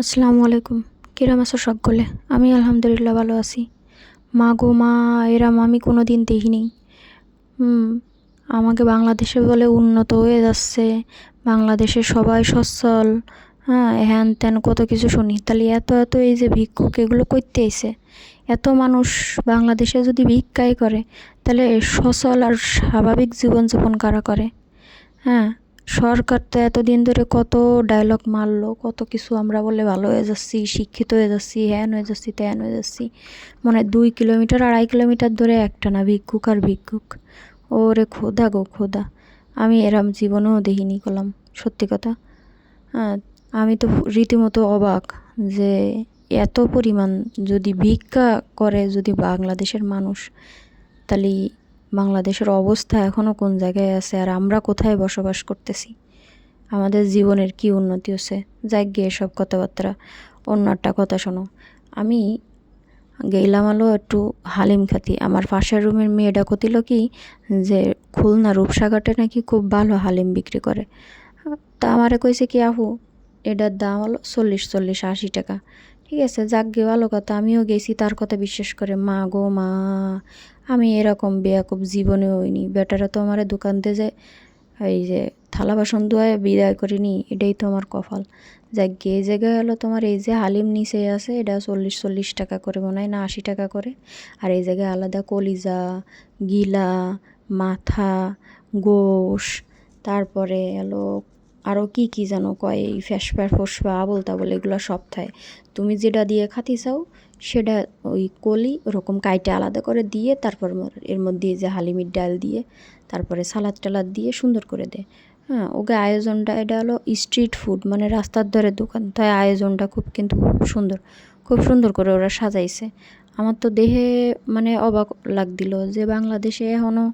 আসসালামু আলাইকুম। কিরাম আছো সকলে? আমি আলহামদুলিল্লাহ ভালো আছি। মা গো, মা, এরাম, আমি কোনো দিন দেখিনি আমাকে বাংলাদেশে বলে উন্নত হয়ে যাচ্ছে। বাংলাদেশে সবাই সচ্ছল। হ্যাঁ হ্যান ত্যান, কত কিছু শুনি। তাহলে এত এত এই যে ভিক্ষুক, এগুলো করতে এসে এত মানুষ বাংলাদেশে যদি ভিক্ষাই করে, তাহলে সচল আর স্বাভাবিক জীবনযাপন কারা করে? হ্যাঁ সরকার তো এতদিন ধরে কত ডায়লগ মারলো, কত কিছু আমরা বলে ভালো হয়ে যাচ্ছি, শিক্ষিত হয়ে যাচ্ছি, হ্যান হয়ে যাচ্ছি, ত্যান হয়ে যাচ্ছি। মানে দুই কিলোমিটার আড়াই কিলোমিটার ধরে একটা না ভিক্ষুক আর ভিক্ষুক। ওরে খোদা গো খোদা, আমি এরম জীবনেও দেখিনি করলাম সত্যি কথা। হ্যাঁ আমি তো রীতিমতো অবাক যে এত পরিমাণ যদি ভিক্ষা করে যদি বাংলাদেশের মানুষ, তাহলে বাংলাদেশের অবস্থা এখনও কোন জায়গায় আছে আর আমরা কোথায় বসবাস করতেছি? আমাদের জীবনের কি উন্নতি হচ্ছে? যাই গিয়ে এসব কথাবার্তা। অন্য একটা কথা শোনো। আমি গেলাম আলো একটু হালিম খাতি। আমার পাশের রুমের মেয়েটা কতিল কি যে খুলনা রূপসাঘাটে নাকি খুব ভালো হালিম বিক্রি করে। তা আমারে কইছে কি আহু এটার দাম হলো চল্লিশ চল্লিশ আশি টাকা। ঠিক আছে, যাক গে, ভালো কথা। আমিও গেছি, তার কথা বিশ্বাস করে। মা গো, মা, আমি এরকম বেয়াকুব জীবনে হইনি। বেটারা তো আমার দোকানতে যে এই যে থালা বাসন ধোয়ায় বিদায় করিনি এটাই তো আমার কপাল। যাক গে জায়গায় হলো তোমার এই যে হালিম নিচে আছে, এটা চল্লিশ চল্লিশ টাকা করে মনে হয়, না আশি টাকা করে। আর এই জায়গায় আলাদা কলিজা, গিলা, মাথা, গোশ, তারপরে এলো আরও কি কি যেন কয়, এই ফ্যাসফা ফসফা আবল তাবল এগুলো সব থায়। তুমি যেটা দিয়ে খাতি চাও, সেটা ওই কলি ওরকম কাইটে আলাদা করে দিয়ে তারপর এর মধ্যে যে হালিমির ডাল দিয়ে, তারপরে সালাদ টালাদ দিয়ে সুন্দর করে দেয় হ্যাঁ ওকে আয়োজনটা এটা হলো স্ট্রিট ফুড মানে রাস্তার ধারে দোকান। তাই আয়োজনটা খুব কিন্তু খুব সুন্দর খুব সুন্দর করে ওরা সাজাইছে। আমার তো দেহে মানে অবাক লাগদিল যে বাংলাদেশে এখনও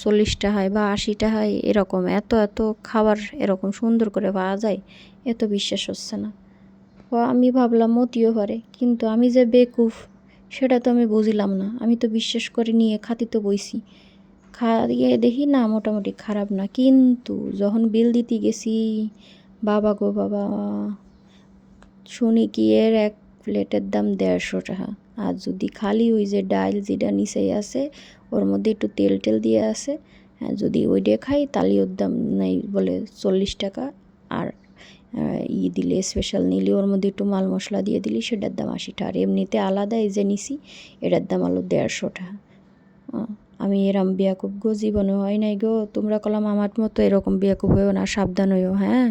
চল্লিশটা হয় বা আশিটা হয় এরকম। এত এত খাবার এরকম সুন্দর করে পাওয়া যায়, এত বিশ্বাস হচ্ছে না। ও, আমি ভাবলাম মতিও পারে, কিন্তু আমি যে বেকুফ, সেটা তো আমি বুঝলাম না। আমি তো বিশ্বাস করে নিয়ে খাতিতে বইছি। খাইয়ে দেখি না, মোটামুটি খারাপ না। কিন্তু যখন বিল দিতে গেছি, বাবা গো বাবা, শুনি কি এর এক প্লেটের দাম দেড়শো টাকা। আর যদি খালি ওই যে ডাইল যেটা নিচেই আছে, ওর মধ্যে একটু তেল টেল দিয়ে আছে হ্যাঁ যদি ওই ওইটা খাই তাহলে ওর দাম নেই বলে চল্লিশ টাকা। আর ই দিলে স্পেশাল নিলে ওর মধ্যে একটু মাল মশলা দিয়ে দিলি সেটার দাম আশি টাকা। আর এমনিতে আলাদা এই যে নিছি, এটার দাম হলো দেড়শো টাকা। আমি এরম বিয়াকুব গো, জীবনে হয় নাই গো। তোমরা কলাম আমার মতো এরকম বিয়াকুব হয়েও না, সাবধান হইও হ্যাঁ?